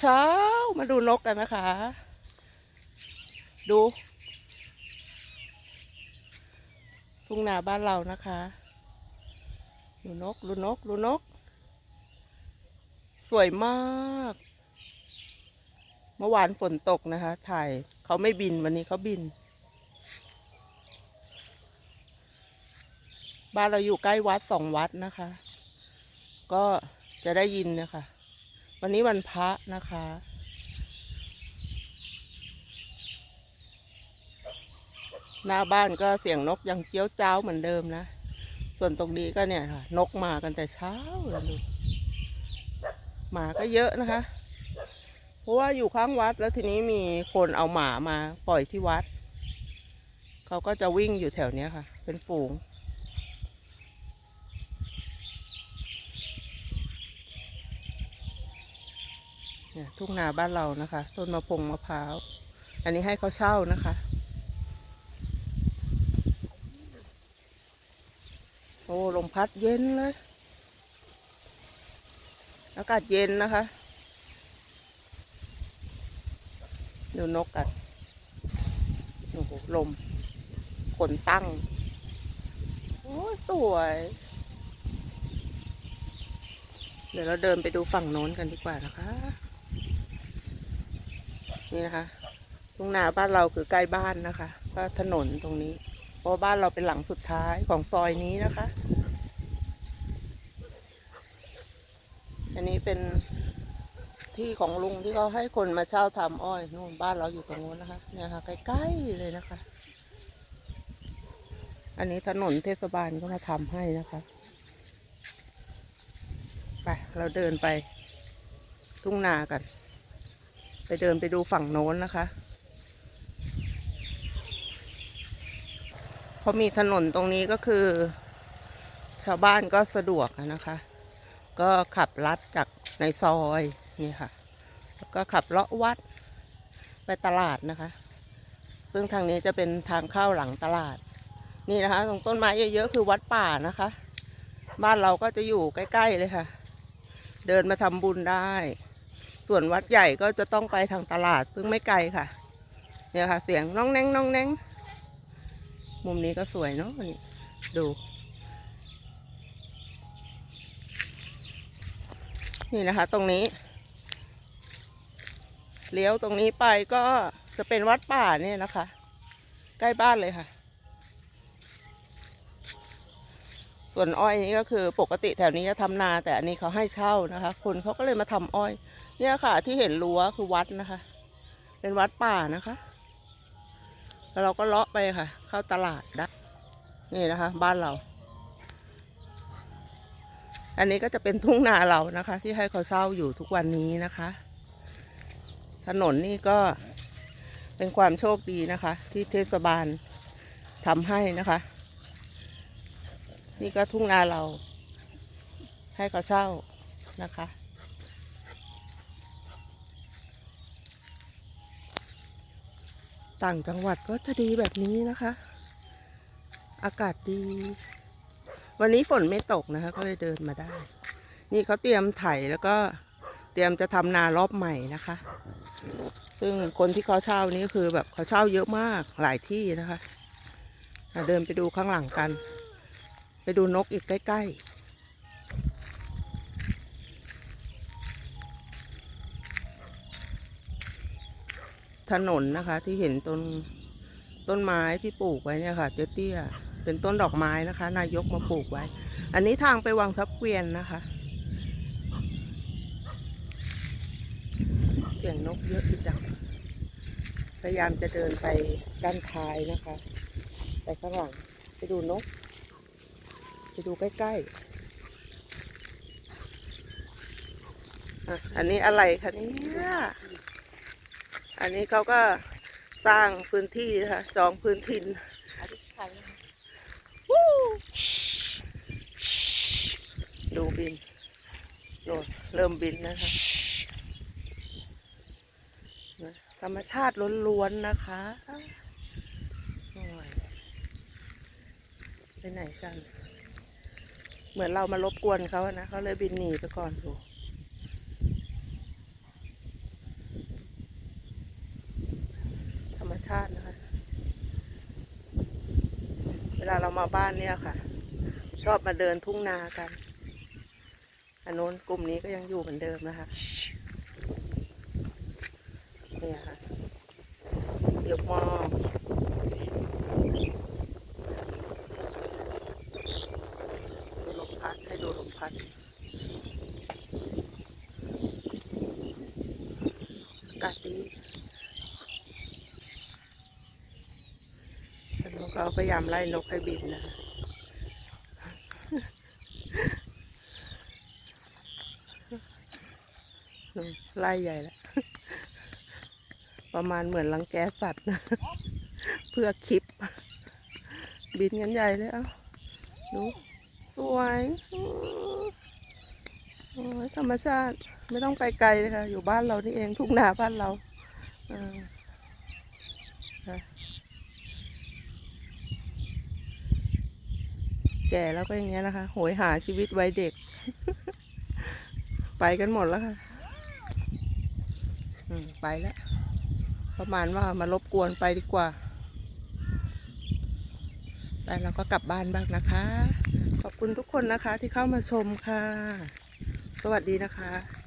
เช้าๆมาดูนกกันนะคะ ดูทุ่งนาบ้านเรานะคะ ดูนก ดูนก ดูนก สวยมาก เมื่อวานฝนตกนะคะ ถ่ายเขาไม่บินวันนี้เขาบิน บ้านเราอยู่ใกล้วัดสองวัดนะคะ ก็จะได้ยินนะคะ วันนี้วันพระนะคะ หน้าบ้านก็เสียงนกยังเจี้ยวเจ้าเหมือนเดิมนะ ส่วนตรงนี้ก็เนี่ยค่ะ นกมากันแต่เช้าเลยลูหมาก็เยอะนะคะ เพราะว่าอยู่ข้างวัดแล้วทีนี้มีคนเอาหมามาปล่อยที่วัด เขาก็จะวิ่งอยู่แถวเนี้ยค่ะ เป็นฝูง เนี่ยทุ่งนาบ้านเรานะคะ ต้นมะพงมะพร้าว อันนี้ให้เขาเช่านะคะ โอ้ลมพัดเย็นเลย อากาศเย็นนะคะดูนกกันโอ้โหลมขนตั้ง โอ้สวย เดี๋ยวเราเดินไปดูฝั่งโน้นกันดีกว่านะคะ นี่นะคะทุ่งนาบ้านเราคือใกล้บ้านนะคะ ก็ถนนตรงนี้ เพราะบ้านเราเป็นหลังสุดท้ายของซอยนี้นะคะ อันนี้เป็นที่ของลุงที่เขาให้คนมาเช่าทำอ้อยนู่นบ้านเราอยู่ตรงนู้นนะคะ เนี่ยค่ะ ใกล้ๆเลยนะคะ อันนี้ถนนเทศบาลก็มาทำให้นะคะไปเราเดินไปทุ่งนากัน เดินไปดูฝั่งโน้นนะคะพอมีถนนตรงนี้ก็คือ ชาวบ้านก็สะดวกนะคะ ก็ขับลัดจากในซอยนี่ค่ะ แล้วก็ขับเลาะวัดไปตลาดนะคะ ซึ่งทางนี้จะเป็นทางเข้าหลังตลาด นี่นะคะ ตรงต้นไม้เยอะๆคือวัดป่านะคะ บ้านเราก็จะอยู่ใกล้ ๆ เลยค่ะ เดินมาทำบุญได้ ส่วนวัดใหญ่ก็จะต้องไปทางตลาดซึ่งไม่ไกลค่ะ เนี่ยค่ะ เสียงน้องแนงน้องแนงมุมนี้ก็สวยเนาะนี่ดูนี่นะคะ ตรงนี้ เลี้ยวตรงนี้ไปก็จะเป็นวัดป่าเนี่ยนะคะ ใกล้บ้านเลยค่ะ ส่วนอ้อยนี้ก็คือปกติแถวนี้จะทำนา แต่อันนี้เขาให้เช่านะคะ คนเขาก็เลยมาทำอ้อย เนี่ยค่ะ ที่เห็นรั้วคือวัดนะคะ เป็นวัดป่านะคะ แล้วเราก็เลาะไปค่ะ เข้าตลาดได้นี่นะคะ บ้านเรา อันนี้ก็จะเป็นทุ่งนาเรานะคะ ที่ให้เขาเช่าอยู่ทุกวันนี้นะคะ ถนนนี่ก็เป็นความโชคดีนะคะ ที่เทศบาลทำให้นะคะ นี่ก็ทุ่งนาเรา ให้เขาเช่านะคะ ต่างจังหวัดก็จะดีแบบนี้นะคะ อากาศดี วันนี้ฝนไม่ตกนะคะ ก็เลยเดินมาได้ นี่เขาเตรียมไถแล้วก็เตรียมจะทำนารอบใหม่นะคะ ซึ่งคนที่เขาเช่านี่คือแบบเขาเช่าเยอะมากหลายที่นะคะเดินไปดูข้างหลังกัน ไปดูนกอีกใกล้ ๆ ถนนนะคะ ที่เห็นต้นต้นไม้ที่ปลูกไว้เนี่ยค่ะเตี้ยๆเป็นต้นดอกไม้นะคะ นายกมาปลูกไว้ อันนี้ทางไปวังทับเกวียนนะคะ เสียงนกเยอะจังพยายามจะเดินไปด้านท้ายนะคะ ไปข้างหลังไปดูนก ไปดูใกล้ๆอะอันนี้อะไรคะเนี่ย อันนี้เขาก็สร้างพื้นที่นะคะจองพื้นถิ่นวู้ดูบินโน่นเริ่มบินนะคะนะธรรมชาติล้วนๆนะคะโอ้ยไปไหนกัน เหมือนเรามารบกวนเขาอะนะเขาเลยบินหนีไปก่อนดู ลาเรามาบ้านเนี่ยค่ะ ชอบมาเดินทุ่งนากันอันโน้นกลุ่มนี้ก็ยังอยู่เหมือนเดิมนะคะเนี่ยค่ะยวมองดูลมพัดให้ดูลมพัดอากาศดีแต่นก เราพยายามไล่นกให้บินนะคะไล่ใหญ่แล้วประมาณเหมือนรังแกสัตว์นะเพื่อคลิป บินกันใหญ่เลยเอ้าดูสวยโอ้ยธรรมชาติไม่ต้องไปไกลเลยค่ะ อยู่บ้านเรานี่เองทุ่งนาบ้านเราเออค่ะ แก่แล้วก็อย่างเงี้ยนะคะโหยหาชีวิตวัยเด็ก ไปกันหมดแล้วค่ะไปแล้ว ประมาณว่ามารบกวนไปดีกว่าไปแล้วก็กลับบ้านบ้างนะคะ ขอบคุณทุกคนนะคะที่เข้ามาชมค่ะ สวัสดีนะคะ